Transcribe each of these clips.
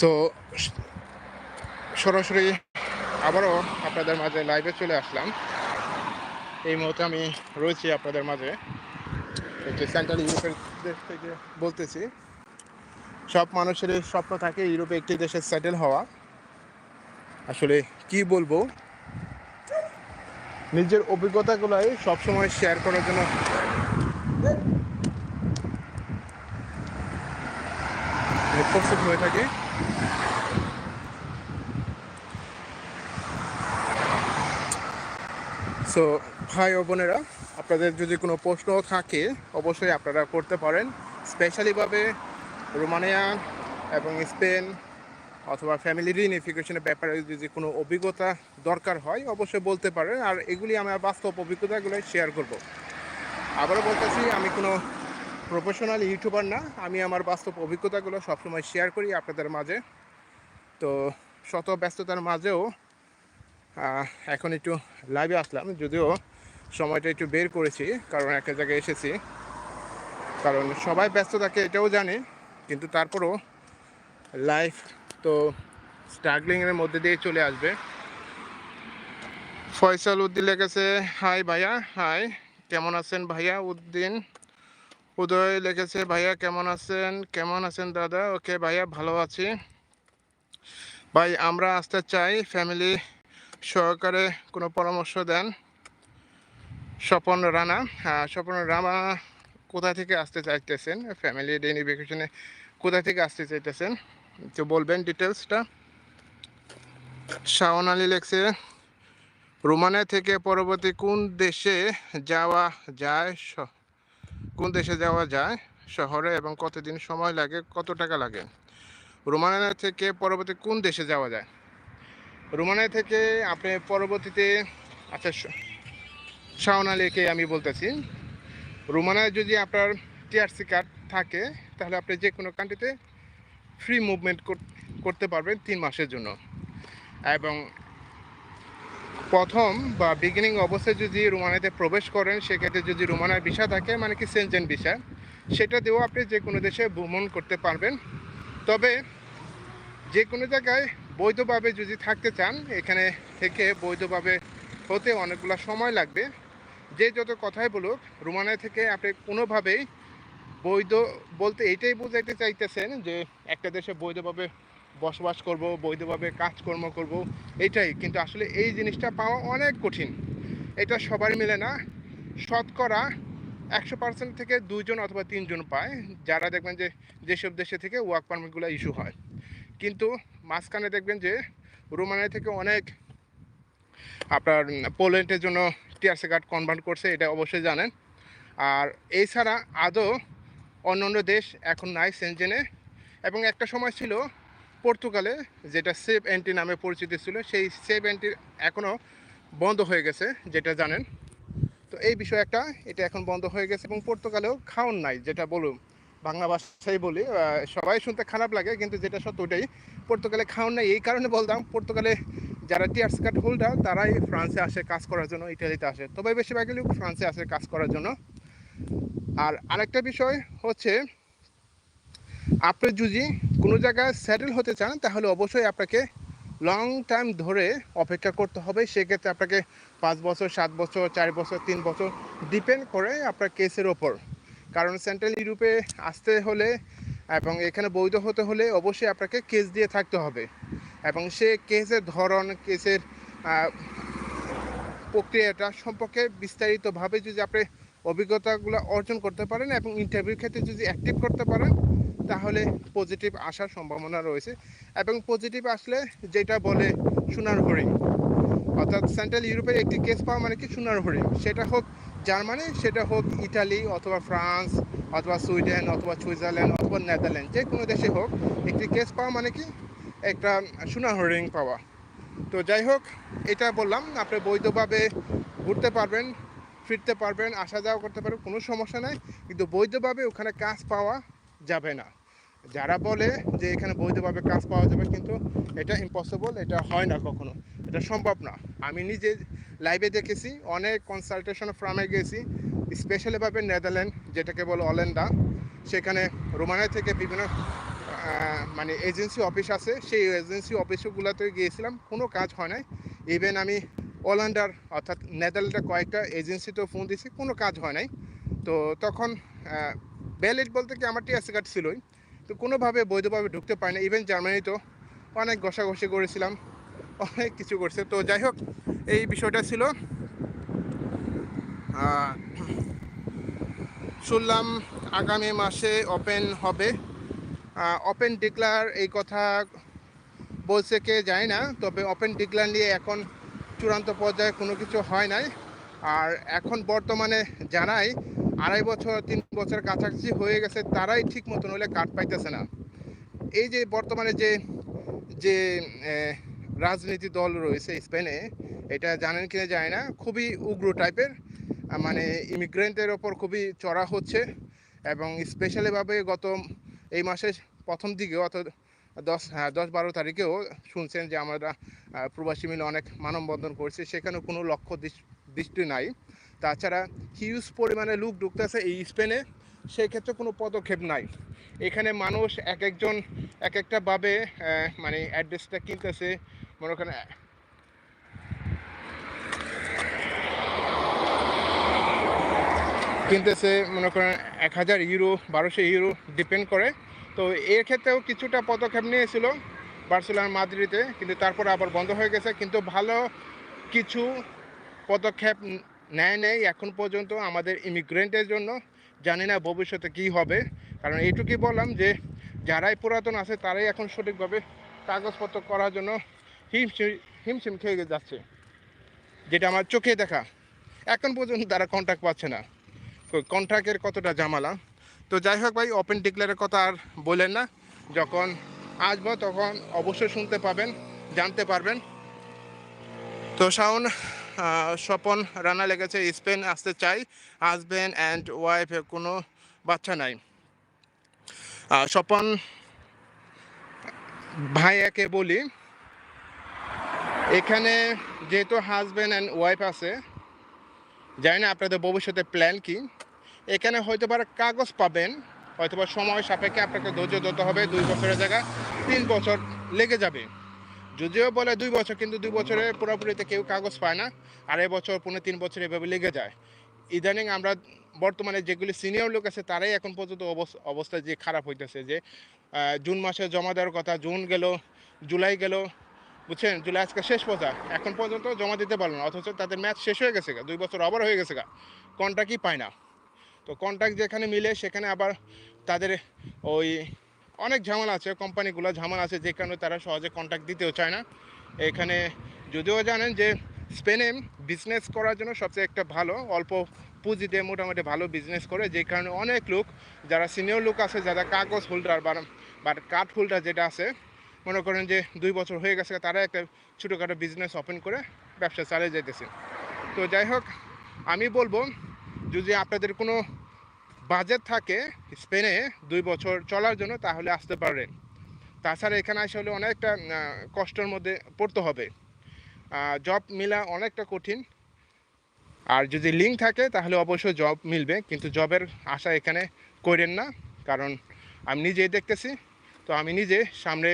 So সরাসরি আবারও আপনাদের মাঝে লাইভে চলে আসলাম। এই মুহূর্তে আমি রয়েছি আপনাদের মাঝে। একটি সেন্ট্রাল ইউরোপের দেশ থেকে বলতেছি, সব মানুষেরই স্বপ্ন থাকে ইউরোপে একটি দেশে সেটেল হওয়া। আসলে কি বলব? নিজের অভিজ্ঞতাগুলোই সবসময় শেয়ার করার জন্য। প্রস্তুত হয়ে থাকে। সো ভাই ও বোনেরা, আপনাদের যদি কোনো প্রশ্ন থাকে, অবশ্যই আপনারা করতে পারেন। স্পেশালিভাবে রোমানিয়া এবং স্পেন অথবা ফ্যামিলি রিউনিফিকেশনের ব্যাপারে যদি কোনো অভিজ্ঞতা দরকার হয়, অবশ্যই বলতে পারেন। আর এগুলি আমার বাস্তব অভিজ্ঞতাগুলো শেয়ার করব। আবারও বলতেছি, আমি কোনো প্রফেশনাল ইউটিউবার না। আমি আমার বাস্তব অভিজ্ঞতাগুলো সবসময় শেয়ার করি আপনাদের মাঝে। তো, শত ব্যস্ততার মাঝেও এখন একটু লাইভে আসলাম, যদিও সময়টা একটু বের করেছি, কারণ একটা জায়গায় এসেছি। কারণ সবাই ব্যস্ত থাকে, এটাও জানি, কিন্তু তারপরও লাইফ তো স্ট্রাগলিংয়ের মধ্যে দিয়ে চলে আসবে। ফয়সাল উদ্দিন লেগেছে হাই ভাইয়া হাই কেমন আছেন ভাইয়া উদ্দিন? উদয় লিখেছে ভাইয়া, কেমন আছেন? কেমন আছেন দাদা? ওকে ভাইয়া, ভালো আছি। ভাই, আমরা আসতে চাই ফ্যামিলি সহকারে কোনো পরামর্শ দেন স্বপন রানা। হ্যাঁ স্বপন রানা কোথা থেকে আসতে চাইতেছেন? ফ্যামিলি রিউনিফিকেশনে কোথা থেকে আসতে চাইতেছেন? তো বলবেন ডিটেলসটা শাওন আলী লেখছে রোমানিয়া থেকে পরবর্তী কোন দেশে যাওয়া যায় কোন দেশে যাওয়া যায়? শহরে এবং কতদিন সময় লাগে? কত টাকা লাগে? রোমানিয়া থেকে পরবর্তী কোন দেশে যাওয়া যায়? রোমানিয়া থেকে আপনি পরবর্তীতে আচ্ছা শাওন আলীকে আমি বলতেছি। রোমানিয়ায় যদি আপনার টিআরসি কার্ড থাকে, তাহলে আপনি যে কোনো কান্ট্রিতে ফ্রি মুভমেন্ট করতে পারবেন তিন মাসের জন্য। এবং প্রথম বা বিগিনিং অবস্থায় যদি রোমানিয়াতে প্রবেশ করেন, সেক্ষেত্রে যদি রোমানিয়ার ভিসা থাকে মানে কি সেনজেন ভিসা সেটা দিয়েও আপনি যে কোনো দেশে ভ্রমণ করতে পারবেন। তবে যে কোনো জায়গায় বৈধভাবে যদি থাকতে চান, এখানে থেকে বৈধভাবে হতে অনেকগুলো সময় লাগবে। যে যত কথাই বলুক রোমানিয়া থেকে আপনি কোনোভাবেই বৈধ বলতে এটাই বোঝাইতে চাইতেছেন যে একটা দেশে বৈধভাবে বসবাস করব, বৈধভাবে কাজকর্ম করব এটাই কিন্তু আসলে এই জিনিসটা পাওয়া অনেক কঠিন। এটা সবারই মিলে না। শতকরা একশো পার্সেন্ট থেকে দুইজন অথবা তিনজন পায়, যারা দেখবেন যে যেসব দেশে থেকে ওয়ার্ক পারমিটগুলো ইস্যু হয়। কিন্তু মাঝখানে দেখবেন যে রোমানিয়া থেকে অনেক আপনার পোল্যান্ডের জন্য টিআরসি কার্ড কনভার্ট করছে, এটা অবশ্যই জানেন। আর এছাড়া আদৌ অন্য অন্য দেশ এখন নাই সেনজেনে এবং একটা সময় ছিল পর্তুগালে, যেটা সেভ এন্ট্রি নামে পরিচিত ছিল, সেই সেভ এন্ট্রি এখনও বন্ধ হয়ে গেছে, যেটা জানেন। তো এই বিষয় একটা, এটা এখন বন্ধ হয়ে গেছে এবং পর্তুগালেও খাওন নাই, যেটা বলুন। বাংলা ভাষায় বলি সবাই শুনতে খারাপ লাগে, কিন্তু যেটা সত্য ওটাই পর্তুগালে খাওন নাই, এই কারণে বলতাম, পর্তুগালে যারা টিয়ার্স কার্ড হোল্ডার, তারাই ফ্রান্সে আসে কাজ করার জন্য, ইটালিতে আসে। তবে বেশিরভাগই লোক ফ্রান্সে আসে কাজ করার জন্য। আর আরেকটা বিষয় হচ্ছে, আপনি যদি কোনো জায়গায় সেটেল হতে চান, তাহলে অবশ্যই আপনাকে লং টাইম ধরে অপেক্ষা করতে হবে। সেক্ষেত্রে আপনাকে পাঁচ বছর, সাত বছর, চার বছর, তিন বছর ডিপেন্ড করে আপনার কেসের ওপর। কারণ সেন্ট্রাল ইউরোপে আসতে হলে এবং এখানে বৈধ হতে হলে অবশ্যই আপনাকে কেস দিয়ে থাকতে হবে। এবং সে কেসের ধরন কেসের প্রক্রিয়াটা সম্পর্কে বিস্তারিতভাবে যদি আপনি অভিজ্ঞতাগুলো অর্জন করতে পারেন এবং ইন্টারভিউর ক্ষেত্রে যদি অ্যাক্টিভ করতে পারেন, তাহলে পজিটিভ আসার সম্ভাবনা রয়েছে। এবং পজিটিভ আসলে যেটা বলে সোনার হরিণ অর্থাৎ সেন্ট্রাল ইউরোপের একটি কেস পাওয়া মানে কি সোনার হরিণ সেটা হোক জার্মানি, সেটা হোক ইটালি, অথবা ফ্রান্স, অথবা সুইডেন, অথবা সুইজারল্যান্ড, অথবা নেদারল্যান্ড, যে কোনো দেশে হোক, একটি কেস পাওয়া মানে কি? একটা সোনার হরিণ পাওয়া। তো যাই হোক, এটা বললাম, আপনি বৈধভাবে ঘুরতে পারবেন, ফিরতে পারবেন, আসা যাওয়া করতে পারবেন, কোনো সমস্যা নাই, কিন্তু বৈধভাবে ওখানে কাজ পাওয়া যাবে না। যারা বলে যে এখানে বৈধভাবে কাজ পাওয়া যাবে, কিন্তু এটা ইম্পসিবল এটা হয় না কখনো। এটা সম্ভব না। আমি নিজে লাইভে দেখেছি, অনেক কনসালটেশন ফার্মে গেছি স্পেশালিভাবে নেদারল্যান্ড যেটাকে বলে অলেন্ডা সেখানে রোমানিয়া থেকে বিভিন্ন মানে এজেন্সি অফিস আছে। সেই এজেন্সি অফিসগুলোতে গিয়েছিলাম, কোনো কাজ হয় নাই। ইভেন আমি ওলান্ডার অর্থাৎ নেদারল্যান্ডের কয়েকটা এজেন্সিতেও ফোন দিয়েছি, কোনো কাজ হয় নাই। তো তখন ব্যালিড বলতে কি আমার টিএসসি কার্ড ছিলই। তো কোনোভাবে বৈধভাবে ঢুকতে পারি না ইভেন জার্মানিতেও অনেক ঘষাঘষি করেছিলাম। অনেক কিছু করছে। তো যাই হোক, এই বিষয়টা ছিল। শুনলাম আগামী মাসে ওপেন হবে। ওপেন ডিক্লার এই কথা বলছে কে যায় না, তবে ওপেন ডিক্লার নিয়ে এখন চূড়ান্ত পর্যায়ে কোনো কিছু হয় নাই। আর এখন বর্তমানে জানাই আড়াই বছর, তিন বছর কাছাকাছি হয়ে গেছে, তারাই ঠিক মতন হলে কার্ড পাইতেছে না। এই যে বর্তমানে যে যে রাজনীতি দল রয়েছে স্পেনে। এটা জানেন কিনা যায় না, খুবই উগ্র টাইপের মানে ইমিগ্রেন্টের ওপর খুবই চড়া হচ্ছে এবং স্পেশালিভাবে গত এই মাসের প্রথম দিকেও অর্থাৎ দশ হ্যাঁ দশ বারো তারিখেও শুনছেন যে আমরা প্রবাসী মিলে অনেক মানববন্ধন করছি সেখানে কোনো লক্ষ্য দৃষ্টি নাই। তাছাড়া হিউজ পরিমাণে লোক ঢুকতেছে এই স্পেনে, সেক্ষেত্রে কোনো পদক্ষেপ নাই। এখানে মানুষ এক একজন এক একটা ভাবে মানে অ্যাড্রেসটা কিনতেছে মনে করেন কিনতেছে মনে করেন এক হাজার ইউরো বারোশো ইউরো ডিপেন্ড করে। তো এর ক্ষেত্রেও কিছুটা পদক্ষেপ নিয়েছিল বার্সেলোনার মাদ্রিদে, কিন্তু তারপরে আবার বন্ধ হয়ে গেছে। কিন্তু ভালো কিছু পদক্ষেপ নেয় নেই এখন পর্যন্ত আমাদের ইমিগ্রেন্টের জন্য। জানি না ভবিষ্যতে কী হবে, কারণ এইটুকুই বললাম যে, যারাই পুরাতন আছে তারাই এখন সঠিকভাবে কাগজপত্র করার জন্য হিমশিম খেয়ে যাচ্ছে, যেটা আমার চোখে দেখা। এখন পর্যন্ত তারা কন্ট্যাক্ট পাচ্ছে না। কন্ট্রাক্টের কতটা জামালা তো যাই হোক ভাই ওপেন ডিক্লেয়ারের কথা আর বলেন না। যখন আসব তখন অবশ্যই শুনতে পাবেন, জানতে পারবেন। তো শাওন স্বপন রান্না লেগেছে, স্পেন আসতে চাই। হাজব্যান্ড অ্যান্ড ওয়াইফ কোনো বাচ্চা নাই। স্বপন ভাইয়াকে বলি এখানে যেহেতু হাজব্যান্ড অ্যান্ড ওয়াইফ আছে, জানি না আপনাদের ভবিষ্যতে প্ল্যান কি। এখানে হয়তো বা কাগজ পাবেন, হয়তো বা সময় সাপেক্ষে আপনাকে ধৈর্য ধরতে হবে, দুই বছরের জায়গায় তিন বছর লেগে যাবে। যদিও বলে দুই বছর, কিন্তু দুই বছরে পুরোপুরিতে কেউ কাগজ পায় না আড়াই বছর পনেরো তিন বছর এভাবে লেগে যায়। ইদানিং আমরা বর্তমানে যেগুলি সিনিয়র লোক আছে, তারাই এখন পর্যন্ত অবস- অবস্থা যে খারাপ হইতেছে যে জুন মাসে জমা দেওয়ার কথা, জুন গেল, জুলাই গেল বুঝছেন? জুলাই আজকে শেষ পথা এখন পর্যন্ত জমা দিতে পারল না, অথচ তাদের ম্যাচ শেষ হয়ে গেছে দুই বছর আবার হয়ে গেছে গা। কন্ট্রাক্টই পায় না। তো কন্ট্রাক্ট যেখানে মিলে, সেখানে আবার তাদের ওই অনেক ঝামেলা আছে, কোম্পানিগুলো ঝামেলা আছে, যে কারণে তারা সহজে কন্ট্রাক্ট দিতেও চায় না। এখানে যদিও জানেন যে স্পেনে বিজনেস করার জন্য সবচেয়ে একটা ভালো, অল্প পুঁজি দিয়ে মোটামুটি ভালো বিজনেস করে, যে কারণে অনেক লোক, যারা সিনিয়র লোক আছে, যারা কাগজ হোল্ডার বা কার্ড হোল্ডার যেটা আছে মনে করেন যে দুই বছর হয়ে গেছে তারা একটা ছোটোখাটো বিজনেস ওপেন করে ব্যবসা চালিয়ে যাইতেছে। তো যাই হোক আমি বলব যদি আপনাদের কোনো বাজেট থাকে স্পেনে দুই বছর চলার জন্য তাহলে আসতে পারেন। তাছাড়া এখানে আসলে অনেকটা আহ, কষ্টের মধ্যে পড়তে হবে। জব মিলা অনেকটা কঠিন। আর যদি লিঙ্ক থাকে তাহলে অবশ্যই জব মিলবে কিন্তু জবের আশা এখানে করেন না। কারণ আমি নিজেই দেখতেছি তো আমি নিজে সামনে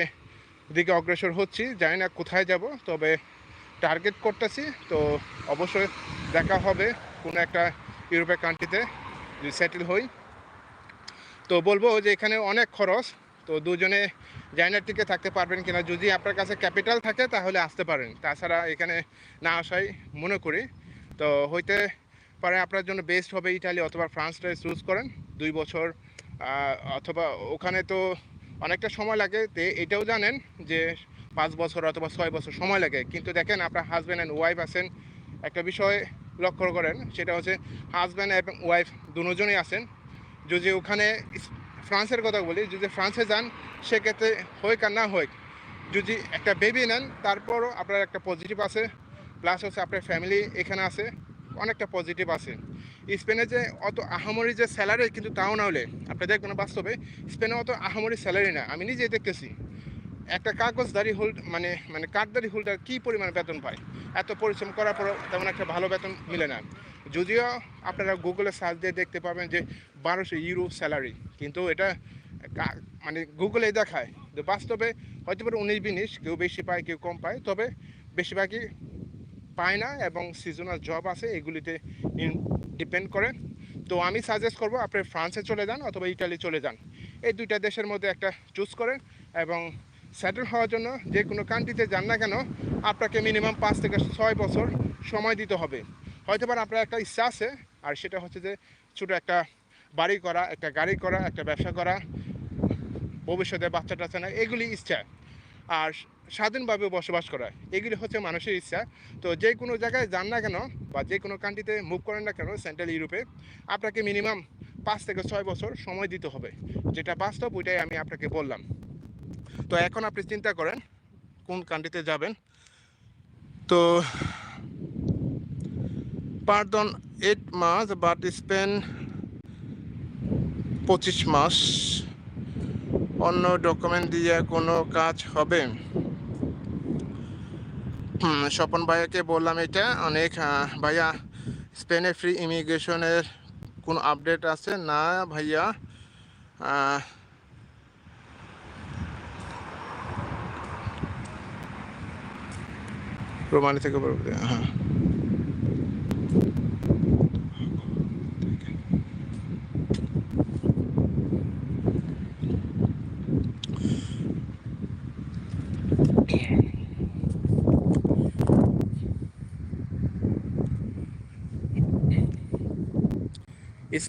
দিকে অগ্রসর হচ্ছি, জানি না কোথায় যাব, তবে টার্গেট করতেছি, তো অবশ্যই দেখা হবে কোনো একটা ইউরোপের কান্ট্রিতে যদি সেটেল হই। তো বলব যে এখানে অনেক খরচ, তো দুজনে জাইনার টিকে থাকতে পারবেন কিনা, যদি আপনার কাছে ক্যাপিটাল থাকে তাহলে আসতে পারেন। তাছাড়া এখানে না আসাই মনে করি। তো হইতে পারে আপনার জন্য বেস্ট হবে ইটালি অথবা ফ্রান্সটা চুজ করেন, দুই বছর অথবা ওখানে তো অনেকটা সময় লাগে। তো এটাও জানেন যে পাঁচ বছর অথবা ছয় বছর সময় লাগে। কিন্তু দেখেন আপনার হাজব্যান্ড অ্যান্ড ওয়াইফ আছেন। একটা বিষয় লক্ষ্য করেন, সেটা হচ্ছে হাজব্যান্ড এবং ওয়াইফ দুজনেই আছেন। যদি ওখানে ফ্রান্সের কথা বলি, যদি ফ্রান্সে যান, সেক্ষেত্রে হোক আর না হোক, যদি একটা বেবি নেন, তারপরও আপনার একটা পজিটিভ আছে। প্লাস হচ্ছে আপনার ফ্যামিলি এখানে আছে। অনেকটা পজিটিভ আছে। স্পেনে যে অত আহামরি যে স্যালারি কিন্তু তাও না হলে, আপনি দেখবেন বাস্তবে, স্পেনে অত আহামরি স্যালারি না। আমি নিজেই দেখতেছি, একটা কাগজদারি হোল্ড মানে মানে কার্ডদারি হোল্ডার কী পরিমাণ বেতন পায়? এত পরিশ্রম করার পরও তেমন একটা ভালো বেতন মিলে না। যদিও আপনারা গুগলে সার্চ দিয়ে দেখতে পাবেন যে বারোশো ইউরো স্যালারি কিন্তু এটা মানে গুগলে দেখায়। বাস্তবে হয়তো পারে উনিশ বিনিশ কেউ বেশি পায়, কেউ কম পায়, তবে বেশিরভাগই পায় না এবং সিজনাল জব আছে, এগুলিতে ডিপেন্ড করে। তো আমি সাজেস্ট করব আপনি ফ্রান্সে চলে যান অথবা ইটালি চলে যান। এই দুইটা দেশের মধ্যে একটা চুজ করেন এবং সেটেল হওয়ার জন্য যে কোনো কান্ট্রিতে যান না কেন, আপনাকে মিনিমাম পাঁচ থেকে ছয় বছর সময় দিতে হবে। হয়তো পারে আপনার একটা ইচ্ছা আছে, আর সেটা হচ্ছে যে ছোটো একটা বাড়ি করা, একটা গাড়ি করা, একটা ব্যবসা করা, ভবিষ্যতে বাচ্চা টাচ্চা না, এগুলি ইচ্ছা। আর স্বাধীনভাবে বসবাস করা। এগুলি হচ্ছে মানুষের ইচ্ছা। তো যে কোনো জায়গায় যান না কেন বা যে কোনো কান্ট্রিতে মুভ করেন না কেন সেন্ট্রাল ইউরোপে আপনাকে মিনিমাম পাঁচ থেকে ছয় বছর সময় দিতে হবে। যেটা বাস্তব, ওইটাই আমি আপনাকে বললাম। তো এখন আপনি চিন্তা করেন, কোন কান্ট্রিতে যাবেন? তো পার্দন এইট মাস বাট স্পেন পঁচিশ মাস। অন্য ডকুমেন্ট দিয়ে কোনো কাজ হবে? স্বপন ভাইয়াকে বললাম এটা। অনেক ভাইয়া স্পেনে ফ্রি ইমিগ্রেশনের কোনো আপডেট আছে? না, ভাইয়া। রোমানি থেকে হ্যাঁ।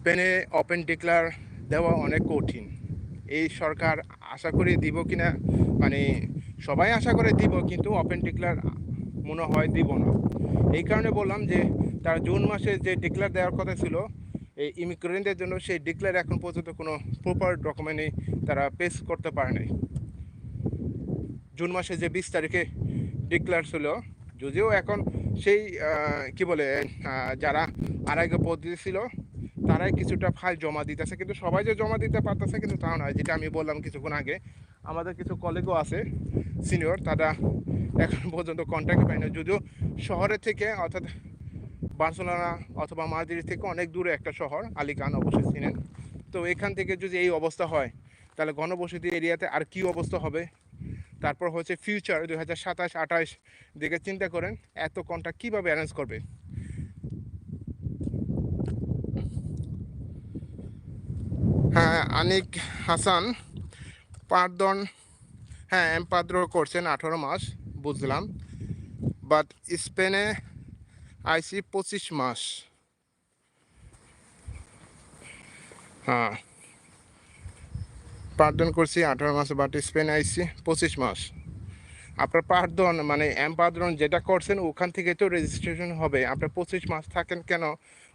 স্পেনে ওপেন ডিক্লার দেওয়া অনেক কঠিন। এই সরকার আশা করে দিব কিনা মানে সবাই আশা করে দিব, কিন্তু ওপেন ডিক্লার মনে হয় দিব না। এই কারণে বললাম যে, তার জুন মাসে যে ডিক্লার দেওয়ার কথা ছিল, এই ইমিগ্রেন্টদের জন্য সেই ডিক্লার এখন পর্যন্ত কোনো প্রপার ডকুমেন্টই তারা পেশ করতে পারে নাই। জুন মাসে যে বিশ তারিখে ডিক্লার ছিল, যদিও এখন সেই কি বলে যারা আড়াইগো পদ্ধতি ছিল তারাই কিছুটা ফাইল জমা দিতেছে। কিন্তু সবাই যে জমা দিতে পারতেছে কিন্তু তা নয়, যেটা আমি বললাম কিছুক্ষণ আগে। আমাদের কিছু কলিগও আছে সিনিয়র তারা এখন পর্যন্ত কন্ট্যাক্ট পায় না যদিও শহরের থেকে, অর্থাৎ বার্সেলোনা অথবা মাদ্রিদ থেকে অনেক দূরে একটা শহর আলিকান অবশ্যই চিনেন। তো এখান থেকে যদি এই অবস্থা হয়, তাহলে গণবসতি এরিয়াতে আর কি অবস্থা হবে? তারপর হচ্ছে ফিউচার দুই হাজার সাতাশ আঠাশ দিকে চিন্তা করেন, এত কন্ট্যাক্ট কীভাবে অ্যারেঞ্জ করবে হ্যাঁ আনিক হাসান, পারদন হ্যাঁ এমপাদ্র করছেন আঠারো মাস, বুঝলাম। বাট স্পেনে আইসি পঁচিশ মাস। হ্যাঁ। পাঁচদন করছি আঠারো মাস বাট স্পেনে আইসি পঁচিশ মাস। আপনার পার্দন মানে এমপাদ্রন যেটা করছেন, ওখান থেকে তো রেজিস্ট্রেশন হবে। আপনার পঁচিশ মাস থাকেন কেন?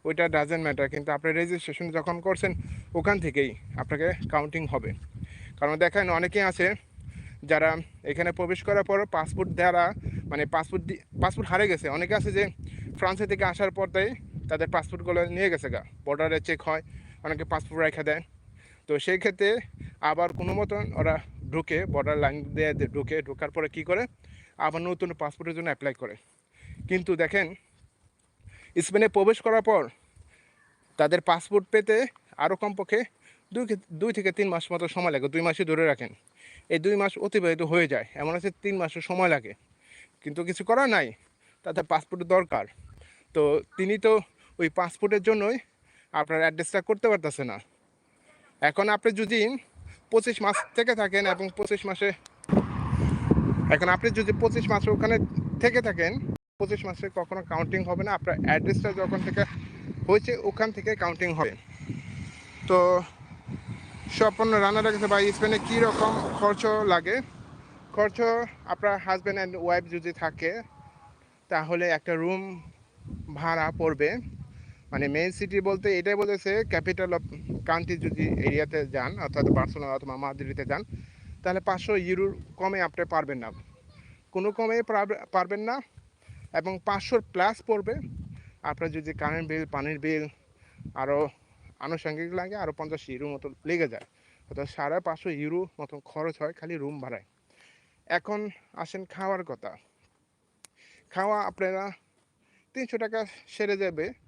ওইটা ডাজেন্ট ম্যাটার কিন্তু আপনি রেজিস্ট্রেশন যখন করছেন, ওখান থেকেই আপনাকে কাউন্টিং হবে। কারণ দেখেন অনেকেই আছে যারা এখানে প্রবেশ করার পর পাসপোর্ট দ্বারা মানে পাসপোর্ট পাসপোর্ট হারে গেছে। অনেকে আছে যে ফ্রান্সে থেকে আসার পরতেই তাদের পাসপোর্টগুলো নিয়ে গেছে গা। বর্ডারে চেক হয়, অনেকে পাসপোর্ট রেখে দেয়। তো সেই ক্ষেত্রে আবার কোনো মতন ওরা ঢুকে বর্ডার লাইন দিয়ে ঢুকে, ঢোকার পরে কি করে? আবার নতুন পাসপোর্টের জন্য অ্যাপ্লাই করে। কিন্তু দেখেন স্পেনে প্রবেশ করার পর তাদের পাসপোর্ট পেতে আরও কমপক্ষে দুই দুই থেকে তিন মাস মতো সময় লাগে, দুই মাসই ধরে রাখেন। এই দুই মাস অতিবাহিত হয়ে যায়, এমন আছে তিন মাসের সময় লাগে। কিন্তু কিছু করার নাই, তাদের পাসপোর্টের দরকার। তো তিনি তো ওই পাসপোর্টের জন্যই আপনার অ্যাড্রেসটা করতে পারতেছে না। এখন আপনি যদি পঁচিশ মাস থেকে থাকেন এবং পঁচিশ মাসে এখন আপনি যদি পঁচিশ মাসে ওখানে থেকে থাকেন, পঁচিশ মাসে কখনো কাউন্টিং হবে না। আপনার অ্যাড্রেসটা যখন থেকে হয়েছে, ওখান থেকে কাউন্টিং হবে। তো স্বপন রান্নাটা গেছে বা স্পেনে কী রকম খরচ লাগে? খরচ আপনার হাজব্যান্ড অ্যান্ড ওয়াইফ যদি থাকে, তাহলে একটা রুম ভাড়া পড়বে। মানে মেইন সিটি বলতে এটাই বলেছে ক্যাপিটাল অফ কান্ট্রি যদি এরিয়াতে যান অর্থাৎ বার্সেলোনা অথবা মাদ্রিদে যান তাহলে পাঁচশো ইউরোর কমে আপনি পারবেন না। কোনো কমে পারবে- পারবেন না এবং পাঁচশোর প্লাস পড়বে। আপনার যদি কারেন্ট বিল পানির বিল আরও আনুষঙ্গিক লাগে আরও পঞ্চাশ ইউরো মতো লেগে যায়। অর্থাৎ সাড়ে পাঁচশো ইউরো মতো খরচ হয় খালি রুম ভাড়ায়। এখন আসেন খাওয়ার কথা। খাওয়া আপনারা তিনশো টাকা সেরে যাবে।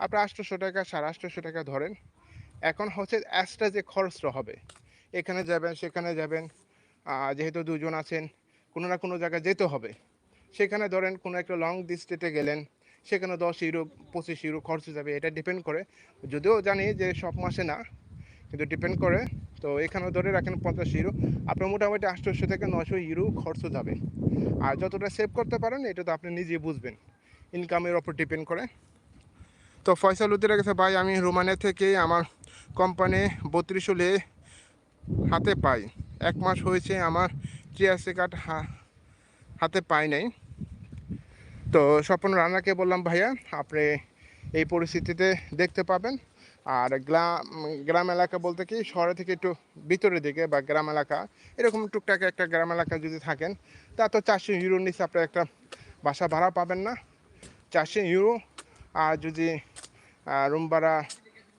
আপনার আটশোশো টাকা, সাড়ে আটশোশো টাকা ধরেন। এখন হচ্ছে এক্সট্রা যে খরচটা হবে, এখানে যাবেন, সেখানে যাবেন যেহেতু দুজন আছেন, কোনো না কোনো জায়গায় যেতে হবে। সেখানে ধরেন কোনো একটা লং ডিস্টেন্সে গেলেন, সেখানে দশ ইউরো পঁচিশ ইউরো খরচ যাবে, এটা ডিপেন্ড করে। যদিও জানি যে সব মাসে না, কিন্তু ডিপেন্ড করে। তো এখানে ধরে রাখেন পঞ্চাশ ইউরো আপনার মোটামুটি আটশোশো থেকে নশো ইউরো খরচ যাবে। আর যতটা সেভ করতে পারেন, এটা তো আপনি নিজেই বুঝবেন। ইনকামের ওপর ডিপেন্ড করে। তো ফয়সাল উদ্দিন গেছে ভাই, আমি রোমানিয়া থেকে আমার কোম্পানি বত্রিশশো লে হাতে পাই। এক মাস হয়েছে আমার টিআরসি কার্ড হাতে পাই নাই। তো স্বপন রানাকে বললাম, ভাইয়া, আপনি এই পরিস্থিতিতে দেখতে পাবেন। আর গ্রাম গ্রাম এলাকা বলতে কি, শহরে থেকে একটু ভিতরের দিকে বা গ্রাম এলাকা, এরকম টুকটাক একটা গ্রাম এলাকা যদি থাকেন, তা তো চারশো ইউরোর নিচে আপনার একটা বাসা ভাড়া পাবেন না। চারশো ইউরো আর যদি রুম ভাড়া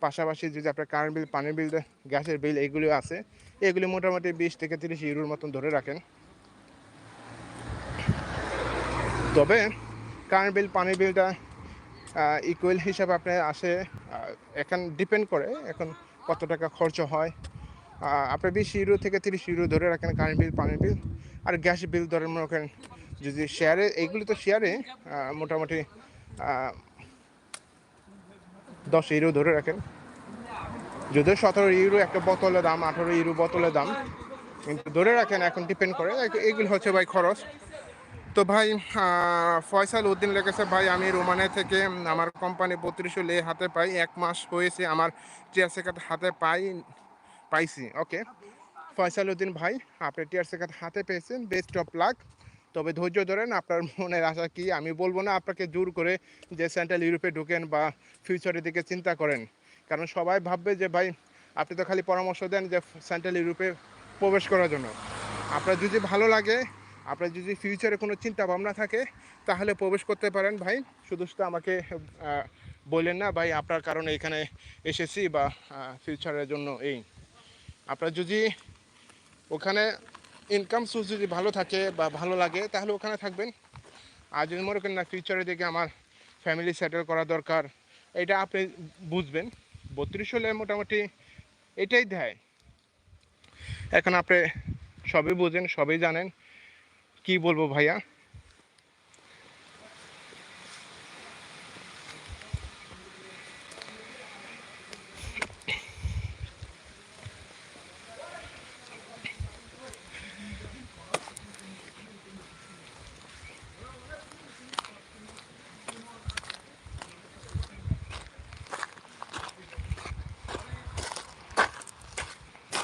পাশাপাশি যদি আপনার কারেন্ট বিল পানির বিল গ্যাসের বিল এগুলো আছে, এগুলি মোটামুটি বিশ থেকে তিরিশ ইউরোর মতন ধরে রাখেন। তবে কারেন্ট বিল পানির বিলটা ইকুয়াল হিসাবে আপনার আসে এখন ডিপেন্ড করে এখন কত টাকা খরচ হয়। আপনি বিশ ইউরো থেকে তিরিশ ইউরো ধরে রাখেন কারেন্ট বিল পানির বিল আর গ্যাস বিল ধরে মনে করেন যদি শেয়ারে এইগুলি তো শেয়ারে মোটামুটি দশ ইউরো ধরে রাখেন। যদিও সতেরো ইউরো একটা বোতলের দাম, আঠারো ইউরো বোতলের দাম, কিন্তু ধরে রাখেন, এখন ডিপেন্ড করে। এগুলো হচ্ছে ভাই খরচ। তো ভাই ফয়সাল উদ্দিন লেগেছে ভাই, আমি রোমানিয়া থেকে আমার কোম্পানি বত্রিশশো লে হাতে পাই। এক মাস হয়েছে, আমার টিআরসি কার্ড হাতে পাই, পাইছি। ওকে ফয়সাল উদ্দিন, ভাই, আপনি টিআরসি কার্ড হাতে পেয়েছেন। বেস্ট অফ লাক তবে ধৈর্য ধরেন, আপনার মনের আশা কি? আমি বলব না, আপনাকে জোর করে যে সেন্ট্রাল ইউরোপে ঢুকেন বা ফিউচারের দিকে চিন্তা করেন। কারণ সবাই ভাববে যে, ভাই, আপনি তো খালি পরামর্শ দেন যে সেন্ট্রাল ইউরোপে প্রবেশ করার জন্য। আপনার যদি ভালো লাগে, আপনার যদি ফিউচারে কোনো চিন্তা ভাবনা থাকে, তাহলে প্রবেশ করতে পারেন। ভাই, শুধু শুধু আমাকে বললেন না, ভাই, আপনার কারণে এখানে এসেছি বা ফিউচারের জন্য এই। আপনার যদি ওখানে ইনকাম সোর্স যদি ভালো থাকে বা ভালো লাগে, তাহলে ওখানে থাকবেন। আর যদি মনে করেন না ফিউচারের দিকে আমার ফ্যামিলি সেটেল করা দরকার, এটা আপনি বুঝবেন। বত্রিশ হলে মোটামুটি এটাই দেয়। এখন আপনি সবই বুঝেন, সবই জানেন। কি বলব ভাইয়া?